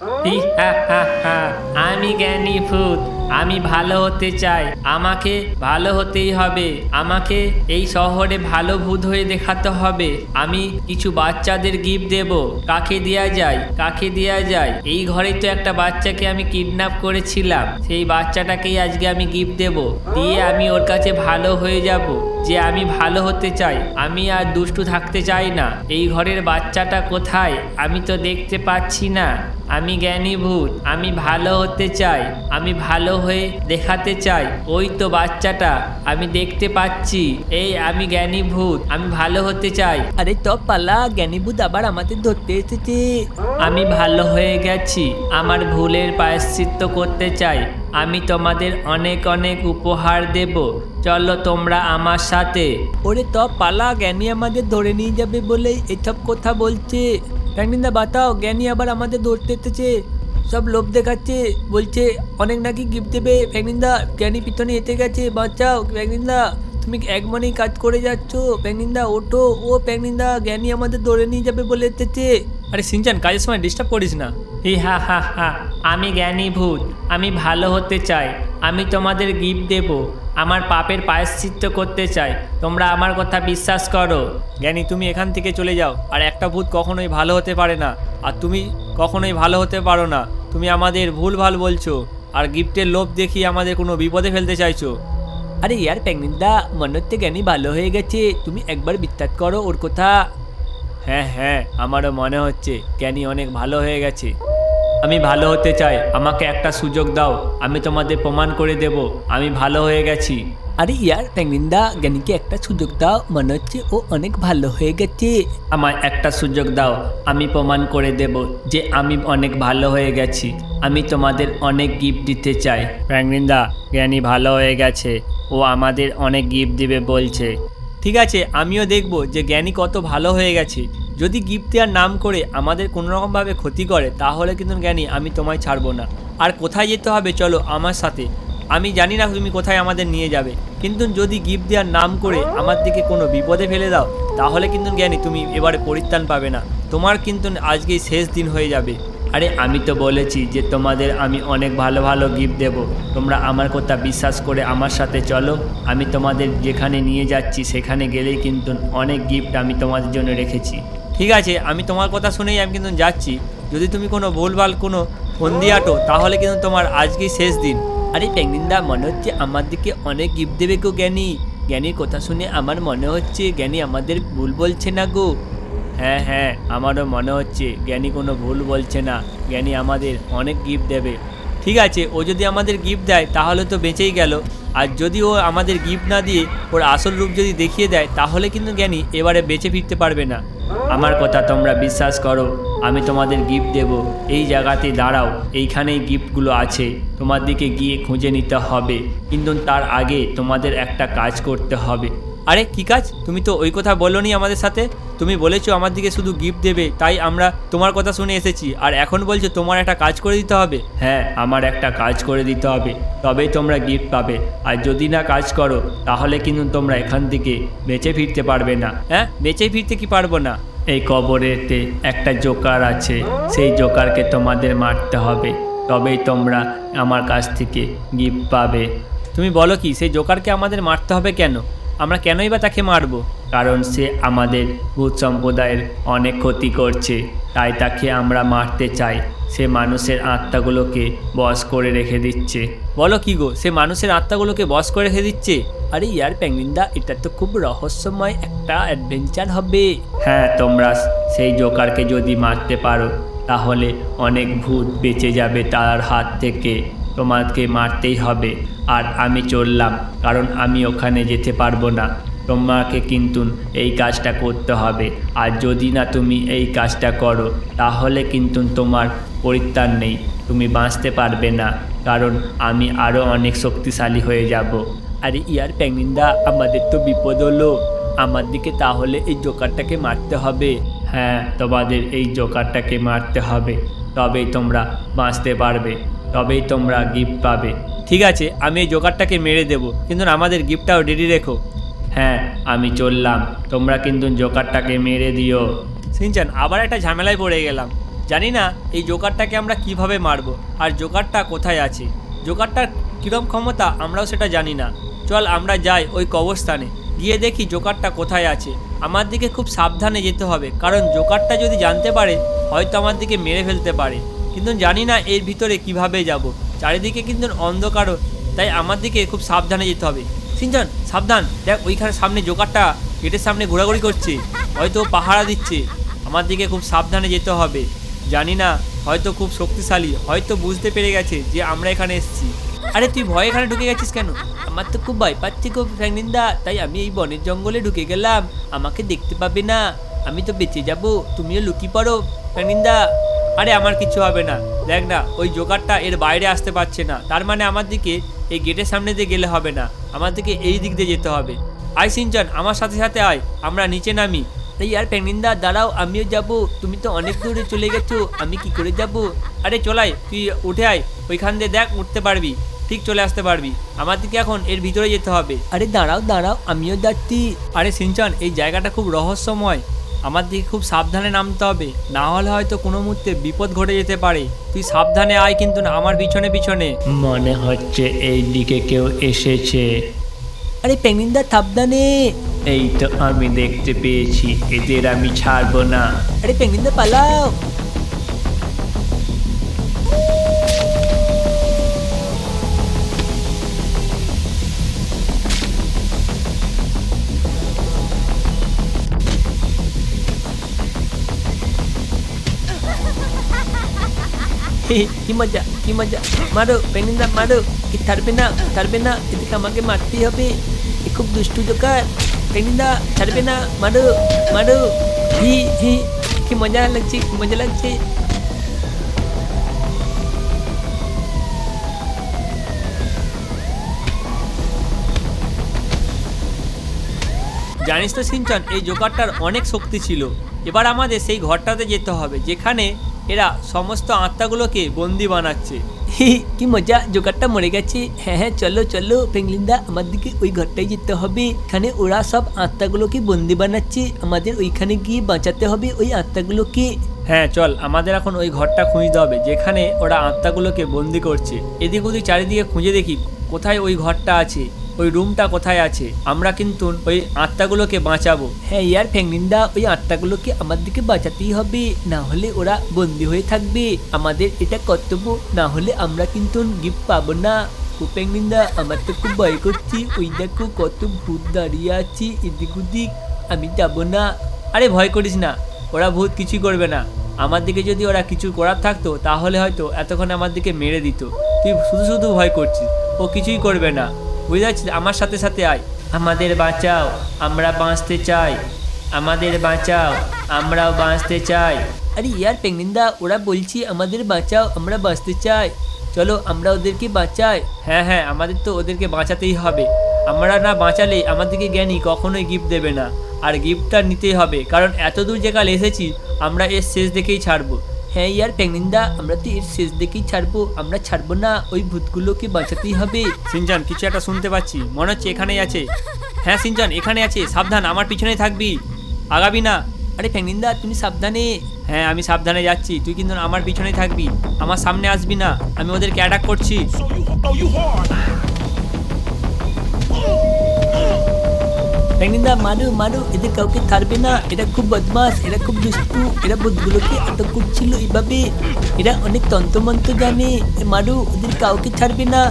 হি হা হা হা। আমি জ্ঞানী ভূত আমি ভালো হতে চাই। আমাকে ভালো হতেই হবে। আমাকে এই শহরে ভালো ভূত হয়ে দেখাতে হবে। আমি কিছু বাচ্চাদের গিফট দেব। কাকে দেয়া যায়? কাকে দেয়া যায়? এই ঘরে তো একটা বাচ্চাকে আমি কিডন্যাপ করেছিলাম। সেই বাচ্চাটাকেই আজকে আমি গিফট দেব। দিয়ে আমি ওর কাছে ভালো হয়ে যাব যে আমি ভালো হতে চাই। আমি আর দুষ্টু থাকতে চাই না। এই ঘরের বাচ্চাটা কোথায়? আমি তো দেখতে পাচ্ছি না। আমি জ্ঞানী ভূত। আমি ভালো হতে চাই। আমি ভালো হয়ে দেখাতে চাই। ওই তো বাচ্চাটা আমি দেখতে পাচ্ছি। এই আমি জ্ঞানী ভূত আমি ভালো হতে চাই। আরে তো পালা জ্ঞানীভূত আবার আমাদের ধরতে এসেছে। আমি ভালো হয়ে গেছি আমার ভুলের প্রায়শ্চিত্ত করতে চাই। আমি তোমাদের অনেক অনেক উপহার দেব। চলো তোমরা আমার সাথে। ওরে তো পালা জ্ঞানী আমাদের ধরে নিয়ে যাবে বলে এসব কথা বলছে। প্যাংনিন্দা বাতাও জ্ঞানী আবার আমাদের ধরতে এসেছে। সব লোভ দেখাচ্ছে বলছে অনেক নাকি গিফট দেবে। প্যাংনিন্দা জ্ঞানী পিছনে এতে গেছে বাঁচাও। প্যাংনিন্দা তুমি এক মনেই কাজ করে যাচ্ছ। প্যাংনিন্দা ওঠো। ও প্যাংনিন্দা জ্ঞানী আমাদের ধরে নিয়ে যাবে বলে এসেছে আরে সিনচান কাজের সময় ডিস্টার্ব করিস না। হি হা হা হা আমি জ্ঞানী ভূত আমি ভালো হতে চাই। আমি তোমাদের গিফট দেব। আমার পাপের প্রায়শ্চিত্ত করতে চাই। তোমরা আমার কথা বিশ্বাস করো। জ্ঞানী তুমি এখান থেকে চলে যাও। আর একটা ভূত কখনোই ভালো হতে পারে না। আর তুমি কখনোই ভালো হতে পারো না। তুমি আমাদের ভুল ভালো বলছো আর গিফটের লোভ দেখিয়ে আমাদের কোনো বিপদে ফেলতে চাইছো। আরে ইয়ার প্যাংনিন্দা মনে হচ্ছে জ্ঞানী ভালো হয়ে গেছে তুমি একবার বিশ্বাস করো ওর কথা। হ্যাঁ হ্যাঁ আমারও মনে হচ্ছে জ্ঞানী অনেক ভালো হয়ে গেছে। আমি ভালো হতে চাই আমাকে একটা সুযোগ দাও আমি তোমাদের প্রমাণ করে দেব আমি ভালো হয়ে গেছি। আরে ইয়ার প্যাংনিন্দা জ্ঞানীকে একটা সুযোগ দাও। মনে হচ্ছে ও অনেক ভালো হয়ে গেছে। আমার একটা সুযোগ দাও। আমি প্রমাণ করে দেব যে আমি অনেক ভালো হয়ে গেছি। আমি তোমাদের অনেক গিফট দিতে চাই। প্যাংরিন্দা জ্ঞানী ভালো হয়ে গেছে। ও আমাদের অনেক গিফট দিবে বলছে। ঠিক আছে, আমিও দেখব যে জ্ঞানী কত ভালো হয়ে গেছে। যদি গিফট দেওয়ার নাম করে আমাদের কোনো রকমভাবে ক্ষতি করে, তাহলে কিন্তু জ্ঞানী আমি তোমায় ছাড়বো না। আর কোথায় যেতে হবে? চলো আমার সাথে। আমি জানি না তুমি কোথায় আমাদের নিয়ে যাবে। কিন্তু যদি গিফট দেওয়ার নাম করে আমার দিকে কোনো বিপদে ফেলে দাও, তাহলে কিন্তু জ্ঞানী তুমি এবারে পরিত্রাণ পাবে না। তোমার কিন্তু আজকেই শেষ দিন হয়ে যাবে। আরে আমি তো বলেছি যে তোমাদের আমি অনেক ভালো ভালো গিফট দেব। তোমরা আমার কথা বিশ্বাস করে আমার সাথে চলো। আমি তোমাদের যেখানে নিয়ে যাচ্ছি সেখানে গেলেই কিন্তু অনেক গিফট আমি তোমাদের জন্য রেখেছি। ঠিক আছে, আমি তোমার কথা শুনেই আমি কিন্তু যাচ্ছি। যদি তুমি কোনো ভুলভাল কোনো ফোন দিয়ে আটো, তাহলে কিন্তু তোমার আজকেই শেষ দিন। আরে প্যাংনিন্দা মনে হচ্ছে আমার দিকে অনেক গিফট দেবে গো জ্ঞানী। জ্ঞানীর কথা শুনে আমার মনে হচ্ছে জ্ঞানী আমাদের ভুল বলছে না গো। হ্যাঁ হ্যাঁ আমারও মনে হচ্ছে জ্ঞানী কোনো ভুল বলছে না। জ্ঞানী আমাদের অনেক গিফট দেবে। ঠিক আছে, ও যদি আমাদের গিফট দেয়, তাহলে তো বেঁচেই গেল। আর যদি ও আমাদের গিফট না দিয়ে ওর আসল রূপ যদি দেখিয়ে দেয়, তাহলে কিন্তু জ্ঞানী এবারে বেঁচে ফিরতে পারবে না। আমার কথা তোমরা বিশ্বাস করো, আমি তোমাদের গিফট দেব। এই জায়গাতে দাঁড়াও, এইখানেই গিফটগুলো আছে। তোমার দিকে গিয়ে খুঁজে নিতে হবে। কিন্তু তার আগে তোমাদের একটা কাজ করতে হবে। আরে, কি কাজ? তুমি তো ওই কথা বলনি আমাদের সাথে। তুমি বলেছ আমার দিকে শুধু গিফট দেবে, তাই আমরা তোমার কথা শুনে এসেছি। আর এখন বলছো তোমার একটা কাজ করে দিতে হবে। হ্যাঁ আমার একটা কাজ করে দিতে হবে। তবেই তোমরা গিফট পাবে। আর যদি না কাজ করো, তাহলে কিন্তু তোমরা এখান থেকে বেঁচে ফিরতে পারবে না। হ্যাঁ বেঁচে ফিরতে কি পারব না? এই কবরেতে একটা জোকার আছে। সেই জোকারকে তোমাদের মারতে হবে। তবেই তোমরা আমার কাছ থেকে গিফট পাবে। তুমি বলো কি, সেই জোকারকে আমাদের মারতে হবে কেন? আমরা কেনই বা তাকে মারবো? কারণ সে আমাদের ভূত সম্প্রদায়ের অনেক ক্ষতি করছে। তাই তাকে আমরা মারতে চাই। সে মানুষের আত্মাগুলোকে বশ করে রেখে দিচ্ছে। বলো কি গো, সে মানুষের আত্মাগুলোকে বস করে রেখে দিচ্ছে? আরে ইয়ার প্যাংনিন্দা এটা তো খুব রহস্যময় একটা অ্যাডভেঞ্চার হবে। হ্যাঁ তোমরা সেই জোকারকে যদি মারতে পারো, তাহলে অনেক ভূত বেঁচে যাবে তার হাত থেকে। তোমাকে মারতেই হবে, আর আমি চললাম, কারণ আমি ওখানে যেতে পারব না। তোমাকে কিন্তু এই কাজটা করতে হবে, আর যদি না তুমি এই কাজটা করো, তাহলে কিন্তু তোমার পরিত্রাণ নেই, তুমি বাঁচতে পারবে না, কারণ আমি আরও অনেক শক্তিশালী হয়ে যাব। আরে ইয়ার প্যাংনিন্দা আমাদের তো বিপদ হলো। আমার দিকে তাহলে এই জোকারটাকে মারতে হবে। হ্যাঁ তোমাদের এই জোকারটাকে মারতে হবে, তবেই তোমরা বাঁচতে পারবে। তবেই তোমরা গিফট পাবে। ঠিক আছে, আমি এই জোকারটাকে মেরে দেবো, কিন্তু আমাদের গিফটটাও রেডি রেখো। হ্যাঁ আমি চললাম। তোমরা কিন্তু জোকারটাকে মেরে দিও। সিনচান, আবার একটা ঝামেলায় পড়ে গেলাম। জানি না, এই জোকারটাকে আমরা কীভাবে মারবো, আর জোকারটা কোথায় আছে? জোকারটার কিরম ক্ষমতা, আমরাও সেটা জানি না। চল, আমরা যাই ওই কবরস্থানে। গিয়ে দেখি জোকারটা কোথায় আছে। আমার দিকে খুব সাবধানে যেতে হবে, কারণ জোকারটা যদি জানতে পারে, হয়তো আমার দিকে মেরে ফেলতে পারে। কিন্তু জানি না এর ভিতরে কীভাবে যাব। চারিদিকে কিন্তু অন্ধকারও তাই আমার দিকে খুব সাবধানে যেতে হবে। সিনজন সাবধান। দেখ, ওইখানে সামনে জোকারটা গেটের সামনে ঘোরাঘুরি করছে। হয়তো পাহারা দিচ্ছে। আমার দিকে খুব সাবধানে যেতে হবে। জানি না, হয়তো খুব শক্তিশালী। হয়তো বুঝতে পেরে গেছে যে আমরা এখানে এসেছি। আরে, তুই ভয় এখানে ঢুকে গেছিস কেন? আমার তো খুব ভয় পাচ্ছি খুব ফ্র্যাঙ্কলিনদা তাই আমি এই বনের জঙ্গলে ঢুকে গেলাম। আমাকে দেখতে পাবে না। আমি তো বেঁচে যাব। তুমিও লুকি পড়ো ফ্র্যাঙ্কলিনদা আরে, আমার কিছু হবে না। দেখ না, ওই জোকারটা এর বাইরে আসতে পারছে না। তার মানে আমার দিকে এই গেটের সামনে দিয়ে গেলে হবে না। আমার দিকে এই দিক দিয়ে যেতে হবে। আয় সিনচন, আমার সাথে সাথে আয়। আমরা নিচে নামি। তাই আর প্যাংনিন্দা, দাঁড়াও, আমিও যাব। তুমি তো অনেক দূরে চলে গেছো, আমি কি করে যাব? আরে চলাই তুই উঠে আয়। ওইখান দিয়ে দেখ, উঠতে পারবি। ঠিক চলে আসতে পারবি। আমার দিকে এখন এর ভিতরে যেতে হবে। আরে, দাঁড়াও দাঁড়াও, আমিও যাচ্ছি। আরে, সিনচন, এই জায়গাটা খুব রহস্যময়। আমার দিকে খুব সাবধানে নামতে হবে। না হলে হয়তো কোনো মুহূর্তে বিপদ ঘটে যেতে পারে। তুই সাবধানে আয় কিন্তু না আমার পিছনে পিছনে। মনে হচ্ছে এই দিকে কেউ এসেছে। আরে প্যাংনিন্দা সাবধানে। এই তো আমি দেখতে পেয়েছি এদের আমি ছাড়বো না। আরে পেঙ্গুইনদা পালাও। কি মজা কি মজা মারো প্যাংনিন্দা মারো কি ছাড়বে না ছাড়বে না আমাকে মারতেই হবে খুব দুষ্টু মারো মারো হি হি মজা লাগছে কি মজা লাগছে জানিস তো সিনচন এই জোকারটার অনেক শক্তি ছিল। এবার আমাদের সেই ঘরটাতে যেতে হবে, যেখানে এরা সমস্ত আত্মাগুলোকে বন্দি বানাচ্ছে। কি মজা জোগাড়টা মরে গেছে। হ্যাঁ হ্যাঁ চলো চলো পেঙ্গলিন্দা আমার দিকে ওই ঘরটাই যেতে হবে। এখানে ওরা সব আত্মাগুলোকে বন্দি বানাচ্ছে। আমাদের ওইখানে গিয়ে বাঁচাতে হবে ওই আত্মাগুলোকে। হ্যাঁ চল আমাদের এখন ওই ঘরটা খুঁজতে হবে যেখানে ওরা আত্মাগুলোকে বন্দি করছে। এদিক ওদিক চারিদিকে খুঁজে দেখি কোথায় ওই ঘরটা আছে। ওই রুমটা কোথায় আছে? আমরা কিন্তু ওই আত্মাগুলোকে বাঁচাবো। হ্যাঁ ইয়ার ফ্যাংলিন্দা ওই আত্মাগুলোকে আমার দিকে বাঁচাতেই হবে। না হলে ওরা বন্দি হয়ে থাকবে। আমাদের এটা কর্তব্য। না হলে আমরা কিন্তু গিফট পাবো না। ও প্যাংলিন্দা আমার তো খুব ভয় করছি। ওই দেখো কত ভূত দাঁড়িয়ে আছি এদিক ওদিক। আমি যাব না। আরে, ভয় করিস না। ওরা ভূত কিছুই করবে না। আমার দিকে যদি ওরা কিছু করার থাকতো, তাহলে হয়তো এতক্ষণ আমার দিকে মেরে দিত। তুই শুধু শুধু ভয় করছিস। ও কিছুই করবে না। বুঝতে পারছিস আমার সাথে সাথে আয়। আমাদের বাঁচাও, আমরা বাঁচতে চাই। আমাদের বাঁচাও, আমরাও বাঁচতে চাই। আরে ইয়ার পেঙ্গিন্দা, ওরা বলছি আমাদের বাঁচাও, আমরা বাঁচতে চাই। চলো আমরা ওদেরকে বাঁচাই। হ্যাঁ হ্যাঁ আমাদের তো ওদেরকে বাঁচাতেই হবে। আমরা না বাঁচালে আমাদেরকে জ্ঞানী কখনোই গিফট দেবে না। আর গিফটটা নিতেই হবে। কারণ এত দূর যেকাল এসেছি, আমরা এর শেষ দেখেই ছাড়বো। হ্যাঁ ইয়ার পেঙ্গিন্দা আমরা তো এর শেষ দেখেই ছাড়বো। আমরা ছাড়বো না ওই ভূতগুলোকে বাঁচাতেই হবে। সিনজান কিছু একটা শুনতে পাচ্ছি। মনে হচ্ছে এখানেই আছে। হ্যাঁ সিনজান এখানে আছে। সাবধান আমার পিছনেই থাকবি। আগাবি না। আরে পেঙ্গিন্দা তুমি সাবধানে। হ্যাঁ আমি সাবধানে যাচ্ছি। তুই কিন্তু আমার পিছনেই থাকবি। আমার সামনে আসবি না। আমি ওদেরকে অ্যাটাক করছি। পেঙ্গিন্দা মারু মারু এদের কাউকে ছাড়বে না এরা খুব বদমাস এরা খুব দুষ্টু এরা ভূতগুলোকে আটক করছিল এইভাবে এরা অনেক তন্ত্রমন্ত্র জানে মারু ওদের কাউকে ছাড়বে না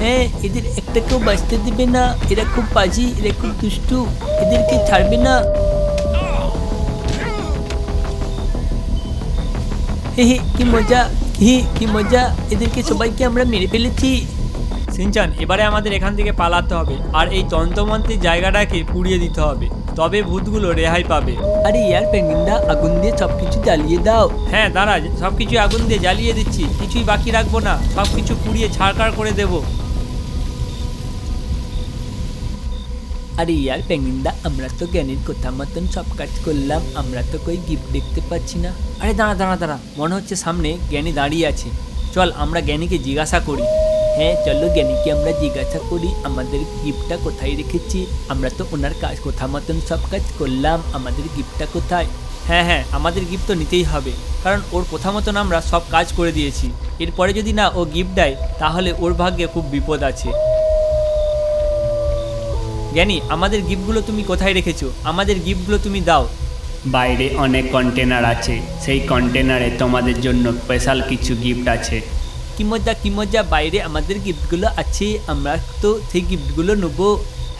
হ্যাঁ এদের একটা কেউ বাঁচতে দেবে না এরা খুব পাজি এরা খুব দুষ্টু এদেরকে ছাড়বে না হে হে কি মজা হি কি মজা এদেরকে সবাইকে আমরা মেরে ফেলেছি সিনচান এবারে আমাদের এখান থেকে পালাতে হবে। আর এই তন্ত্রমন্ত্রের জায়গাটাকে পুড়িয়ে দিতে হবে। তবে ভূতগুলো রেহাই পাবে। আরে ইয়ার পেঙ্গিনদা আগুন দিয়ে সব কিছু জ্বালিয়ে দাও। হ্যাঁ দাঁড়া সব কিছু আগুন দিয়ে জ্বালিয়ে দিচ্ছি। কিছুই বাকি রাখব না। সব কিছু পুড়িয়ে ছাড়কার করে দেবো। আরে ইয়ার পেঙ্গিনদা আমরা তো জ্ঞানের কথা মতন সব কাজ করলাম। আমরা তো কই গিফট দেখতে পাচ্ছি না। আরে দাঁড়া দাঁড়া দাঁড়া। মনে হচ্ছে সামনে জ্ঞানী দাঁড়িয়ে আছে। চল আমরা জ্ঞানীকে জিজ্ঞাসা করি। হ্যাঁ চলো জ্ঞানীকে আমরা জিজ্ঞাসা করি আমাদের গিফটটা কোথায় রেখেছি আমরা তো ওনার কাজ কথা মতন সব কাজ করলাম আমাদের গিফটটা কোথায় হ্যাঁ হ্যাঁ আমাদের গিফট তো নিতেই হবে কারণ ওর কথা মতন আমরা সব কাজ করে দিয়েছি এরপরে যদি না ও গিফট দেয় তাহলে ওর ভাগ্যে খুব বিপদ আছে জ্ঞানী আমাদের গিফটগুলো তুমি কোথায় রেখেছো আমাদের গিফটগুলো তুমি দাও বাইরে অনেক কন্টেনার আছে সেই কন্টেনারে তোমাদের জন্য স্পেশাল কিছু গিফট আছে কি মজা কি মজা বাইরে আমাদের গিফটগুলো আছে আমরা তো সেই গিফটগুলো নেব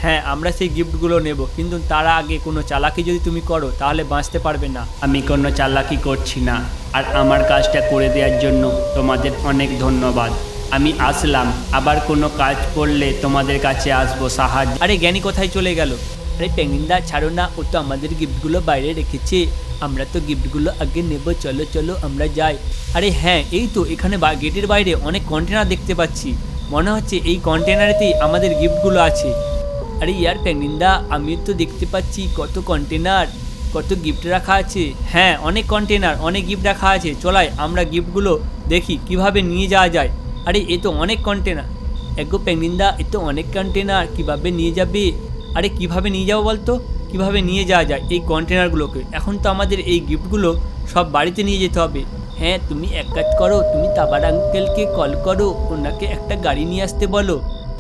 হ্যাঁ আমরা সেই গিফটগুলো নেব কিন্তু তার আগে কোনো চালাকি যদি তুমি করো তাহলে বাঁচতে পারবে না আমি কোনো চালাকি করছি না আর আমার কাজটা করে দেওয়ার জন্য তোমাদের অনেক ধন্যবাদ। আমি আসলাম। আবার কোনো কাজ করলে তোমাদের কাছে আসব। সাহায্য আরে জ্ঞানী কোথায় চলে গেল? আরে পেঙ্গিনদা ছাড়ো না ও তো আমাদের গিফটগুলো বাইরে রেখেছে আমরা তো গিফটগুলো আগে নেব চলো চলো আমরা যাই আরে হ্যাঁ এই তো এখানে গেটের বাইরে অনেক কন্টেনার দেখতে পাচ্ছি মনে হচ্ছে এই কন্টেনারেতেই আমাদের গিফটগুলো আছে আরে ইয়ার পেঙ্গিনদা আমিও তো দেখতে পাচ্ছি কত কন্টেনার কত গিফট রাখা আছে হ্যাঁ অনেক কন্টেনার অনেক গিফট রাখা আছে চলাই আমরা গিফটগুলো দেখি কীভাবে নিয়ে যাওয়া যায়। আরে এ তো অনেক কন্টেনার এগো পেঙ্গিনদা এ তো অনেক কন্টেনার কীভাবে নিয়ে যাবে আরে কীভাবে নিয়ে যাব বলতো? কীভাবে নিয়ে যাওয়া যায় এই কন্টেনারগুলোকে? এখন তো আমাদের এই গিফটগুলো সব বাড়িতে নিয়ে যেতে হবে। হ্যাঁ তুমি এক কাজ করো, তুমি তাবার আঙ্কেলকে কল করো, ওনাকে একটা গাড়ি নিয়ে আসতে বলো।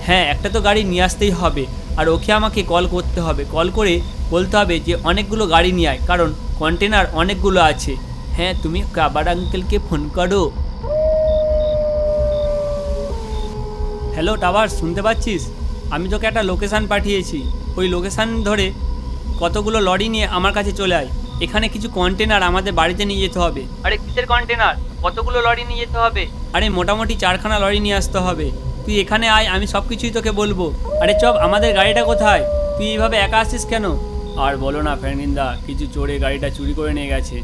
হ্যাঁ একটা তো গাড়ি নিয়ে আসতেই হবে। আর ওকে আমাকে কল করতে হবে। কল করে বলতে হবে যে অনেকগুলো গাড়ি নিয়ে আয়, কারণ কন্টেনার অনেকগুলো আছে। হ্যাঁ তুমি কাবার আঙ্কেলকে ফোন করো। হ্যালো টাওয়ার, শুনতে পাচ্ছিস? আমি তোকে একটা লোকেশান পাঠিয়েছি। ওই লোকেশান ধরে কতগুলো লরি নিয়ে আমার কাছে চলে আয়। এখানে কিছু কন্টেনার আমাদের বাড়িতে নিয়ে যেতে হবে। আরে কিসের কন্টেনার কতগুলো লরি নিয়ে যেতে হবে? আরে মোটামুটি চারখানা লরি নিয়ে আসতে হবে। তুই এখানে আয় আমি সব কিছুই তোকে বলব। আরে চপ আমাদের গাড়িটা কোথায়? তুই এইভাবে একা আসছিস কেন? আর বলো না ফ্যানিন্দা কিছু চোরে গাড়িটা চুরি করে নিয়ে গেছে।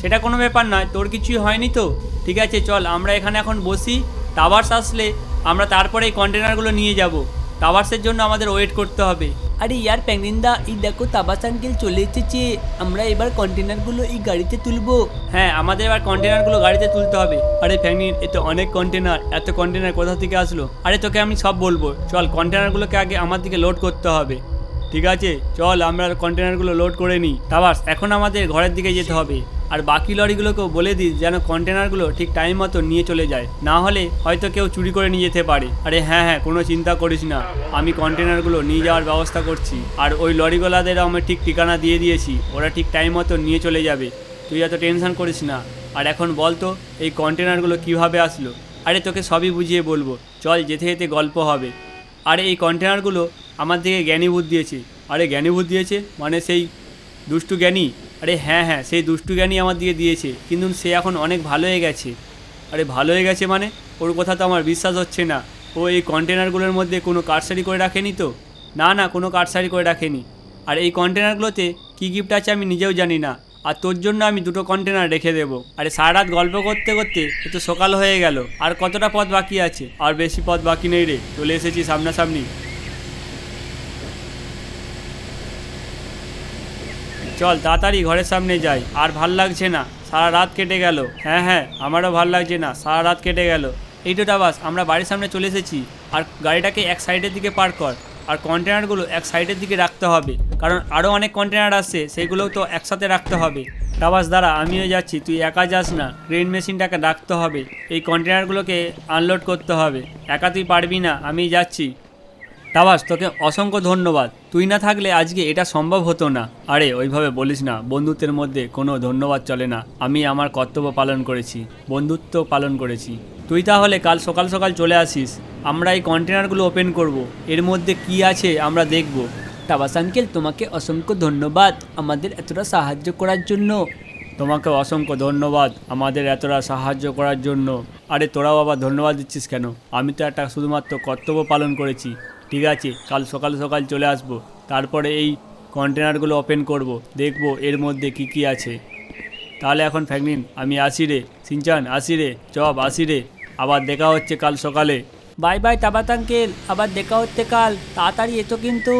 সেটা কোনো ব্যাপার নয় তোর কিছুই হয়নি তো? ঠিক আছে চল আমরা এখানে এখন বসি। টাওয়ার্স আসলে আমরা তারপরে এই কন্টেনারগুলো নিয়ে যাব। টাওয়ার্সের জন্য আমাদের ওয়েট করতে হবে। আরে ইয়ার প্যাংরিন্দা এই দেখো তাবাস আঙ্কেল চলে এসেছে। আমরা এবার কন্টেনারগুলো এই গাড়িতে তুলবো। হ্যাঁ আমাদের এবার কন্টেনারগুলো গাড়িতে তুলতে হবে। আরে ফ্যাংরিন এ তো অনেক কন্টেনার এত কন্টেনার কোথা থেকে আসলো? আরে তোকে আমি সব বলব। চল কন্টেনারগুলোকে আগে আমার দিকে লোড করতে হবে। ঠিক আছে? চল আমরা কন্টেনারগুলো লোড করে নিই। টাওয়ার্স এখন আমাদের ঘরের দিকে যেতে হবে। আর বাকি লরিগুলোকেও বলে দিস যেন কন্টেনারগুলো ঠিক টাইম মতো নিয়ে চলে যায়। না হলে হয়তো কেউ চুরি করে নিয়ে যেতে পারে। আরে হ্যাঁ হ্যাঁ কোনো চিন্তা করিস না। আমি কন্টেনারগুলো নিয়ে যাওয়ার ব্যবস্থা করছি। আর ওই লরিগুলাদেরও আমি ঠিক ঠিকানা দিয়ে দিয়েছি। ওরা ঠিক টাইম মতো নিয়ে চলে যাবে। তুই এত টেনশন করিস না। আর এখন বল তো, এই কন্টেনারগুলো কীভাবে আসলো? আরে তোকে সবই বুঝিয়ে বলব। চল যেতে যেতে গল্প হবে। আরে এই কন্টেনারগুলো আমার দিকে জ্ঞানীভূত দিয়েছে। আরে জ্ঞানীভূত দিয়েছে? মানে সেই দুষ্টু জ্ঞানী? আরে হ্যাঁ হ্যাঁ সেই দুষ্টু জ্ঞানী আমার দিকে দিয়েছে। কিন্তু সে এখন অনেক ভালো হয়ে গেছে। আরে ভালো হয়ে গেছে মানে? ওর কথা তো আমার বিশ্বাস হচ্ছে না। ও এই কন্টেনারগুলোর মধ্যে কোনো কারসারি করে রাখেনি তো? না না, কোনো কারসারি করে রাখেনি। আর এই কন্টেনারগুলোতে কী গিফট আছে আমি নিজেও জানি না। আর তোর জন্য আমি দুটো কন্টেনার রেখে দেবো। আরে সারা রাত গল্প করতে করতে এ তো সকাল হয়ে গেল। আর কতটা পথ বাকি আছে? আর বেশি পথ বাকি নেই রে। চলে এসেছি সামনাসামনি। চল তাড়াতাড়ি ঘরের সামনে যাই। আর ভালো লাগছে না। সারা রাত কেটে গেল। হ্যাঁ হ্যাঁ আমারও ভালো লাগছে না। সারা রাত কেটে গেল। এই তো বাস আমরা বাড়ির সামনে চলে এসেছি। আর গাড়িটাকে এক সাইডের দিকে পার্ক কর। আর কন্টেনারগুলো এক সাইডের দিকে রাখতে হবে। কারণ আরও অনেক কন্টেনার আসছে সেইগুলোও তো একসাথে রাখতে হবে। টাবাস দ্বারা আমিও যাচ্ছি। তুই একা যাস না। ক্রেন মেশিনটাকে রাখতে হবে। এই কন্টেনারগুলোকে আনলোড করতে হবে। একা তুই পারবি না। আমি যাচ্ছি। টাবাস তোকে অসংখ্য ধন্যবাদ। তুই না থাকলে আজকে এটা সম্ভব হতো না। আরে, ওইভাবে বলিস না, বন্ধুত্বের মধ্যে কোনো ধন্যবাদ চলে না। আমি আমার কর্তব্য পালন করেছি, বন্ধুত্ব পালন করেছি। তুই তাহলে কাল সকাল সকাল চলে আসিস। আমরা এই কন্টেনারগুলো ওপেন করব। এর মধ্যে কি আছে আমরা দেখব। টাবাস আঙ্কেল, তোমাকে অসংখ্য ধন্যবাদ আমাদের এতটা সাহায্য করার জন্য। তোমাকে অসংখ্য ধন্যবাদ আমাদের এতটা সাহায্য করার জন্য। আরে, তোরাও আবার ধন্যবাদ দিচ্ছিস কেন? আমি তো একটা শুধুমাত্র কর্তব্য পালন করেছি। ঠিক আছে কাল সকাল সকাল চলে আসব। তারপরে এই কন্টেনারগুলো ওপেন করব। দেখব এর মধ্যে কি কি আছে। তাহলে এখন ফ্যাগনিন আমি আসি রে। সিনচান আসি রে। চপ আসি রে। আবার দেখা হচ্ছে কাল সকালে। বাই বাই তাবাত আঙ্কেল আবার দেখা হচ্ছে কাল। তাড়াতাড়ি এতো কিন্তু।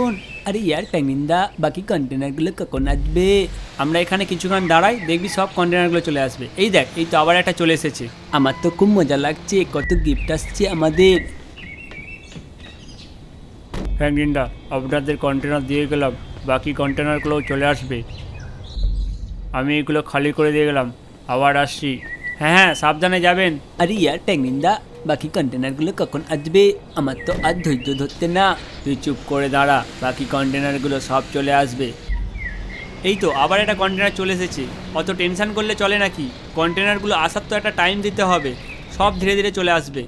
আরে ইয়ার প্যাংনিন্দা বাকি কন্টেনারগুলো কখন আসবে? আমরা এখানে কিছুক্ষণ দাঁড়াই দেখবি সব কন্টেনারগুলো চলে আসবে। এই দেখ এই তো আবার একটা চলে এসেছে। আমার তো খুব মজা লাগছে কত গিফট আসছে আমাদের। ফ্র্যাঙ্কলিনদা আপনাদের কন্টেনার দিয়ে গেলাম। বাকি কন্টেনারগুলোও চলে আসবে। আমি এগুলো খালি করে দিয়ে গেলাম। আবার আসছি। হ্যাঁ হ্যাঁ সাবধানে যাবেন। আরে ইয়ার ট্যাংরিন্দা বাকি কন্টেনারগুলো কখন আসবে? আমার তো আর ধৈর্য ধরতে না। তুই চুপ করে দাঁড়া বাকি কন্টেনারগুলো সব চলে আসবে। এই তো আবার একটা কন্টেনার চলে এসেছে। অত টেনশন করলে চলে নাকি? কন্টেনারগুলো আসার তো একটা টাইম দিতে হবে। সব ধীরে ধীরে চলে আসবে।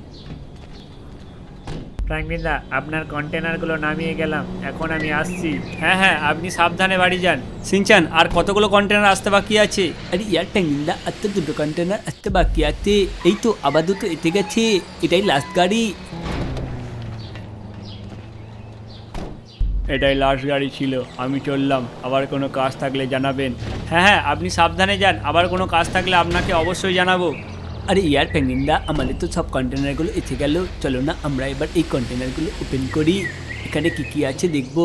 ফ্র্যাঙ্কলিনদা আপনার কন্টেনারগুলো নামিয়ে গেলাম। এখন আমি আসছি। হ্যাঁ হ্যাঁ আপনি সাবধানে বাড়ি যান। সিনচান আর কতগুলো কন্টেনার আসতে বাকি আছে? আরে ইয়ার ট্যাংরিন্দা আর তো দুটো কন্টেনার আসতে বাকি আছে। এই তো আবার দুটো এতে গেছে। এটাই লাস্ট গাড়ি। এটাই লাস্ট গাড়ি ছিল। আমি চললাম। আবার কোনো কাজ থাকলে জানাবেন। হ্যাঁ হ্যাঁ আপনি সাবধানে যান। আবার কোনো কাজ থাকলে আপনাকে অবশ্যই জানাব। আরে ইয়ার প্যাঙ্গিনদা আমাদের তো সব কন্টেনারগুলো এসে গেল। চলো না, আমরা এবার এই কন্টেনারগুলো ওপেন করি। এখানে কি কি আছে দেখব।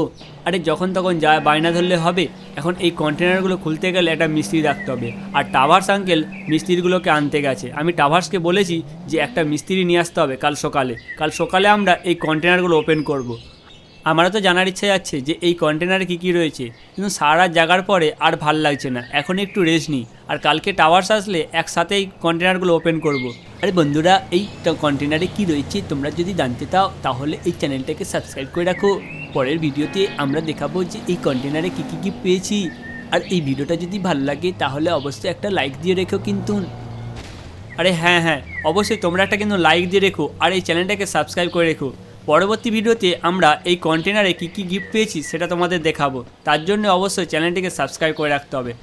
আরে যখন তখন যা বায়না ধরলে হবে। এখন এই কন্টেনারগুলো খুলতে গেলে একটা মিস্ত্রি রাখতে হবে। আর টাভার্স আঙ্কেল মিস্ত্রিগুলোকে আনতে গেছে। আমি টাভার্সকে বলেছি যে একটা মিস্ত্রি নিয়ে আসতে হবে কাল সকালে। কাল সকালে আমরা এই কন্টেনারগুলো ওপেন করব। আমারও তো জানার ইচ্ছা যাচ্ছে যে এই কন্টেনারে কী কী রয়েছে। কিন্তু সারা জাগার পরে আর ভালো লাগছে না। এখন একটু রেস্ট নিই। আর কালকে টাওয়ার্স আসলে একসাথে এই কন্টেনারগুলো ওপেন করব। আরে বন্ধুরা, এই কন্টেনারে কি রয়েছে তোমরা যদি জানতে চাও, তাহলে এই চ্যানেলটাকে সাবস্ক্রাইব করে রাখো। পরের ভিডিওতে আমরা দেখাবো যে এই কন্টেনারে কী কী গিফট পেয়েছি। আর এই ভিডিওটা যদি ভালো লাগে, তাহলে অবশ্যই একটা লাইক দিয়ে রেখো কিন্তু। আরে হ্যাঁ হ্যাঁ অবশ্যই তোমরা একটা কিন্তু লাইক দিয়ে রেখো আর এই চ্যানেলটাকে সাবস্ক্রাইব করে রেখো। পরবর্তী ভিডিওতে আমরা এই কন্টেনারে কী কী গিফট পেয়েছি, সেটা তোমাদের দেখাবো। তার জন্য অবশ্যই চ্যানেলটিকে সাবস্ক্রাইব করে রাখতে হবে।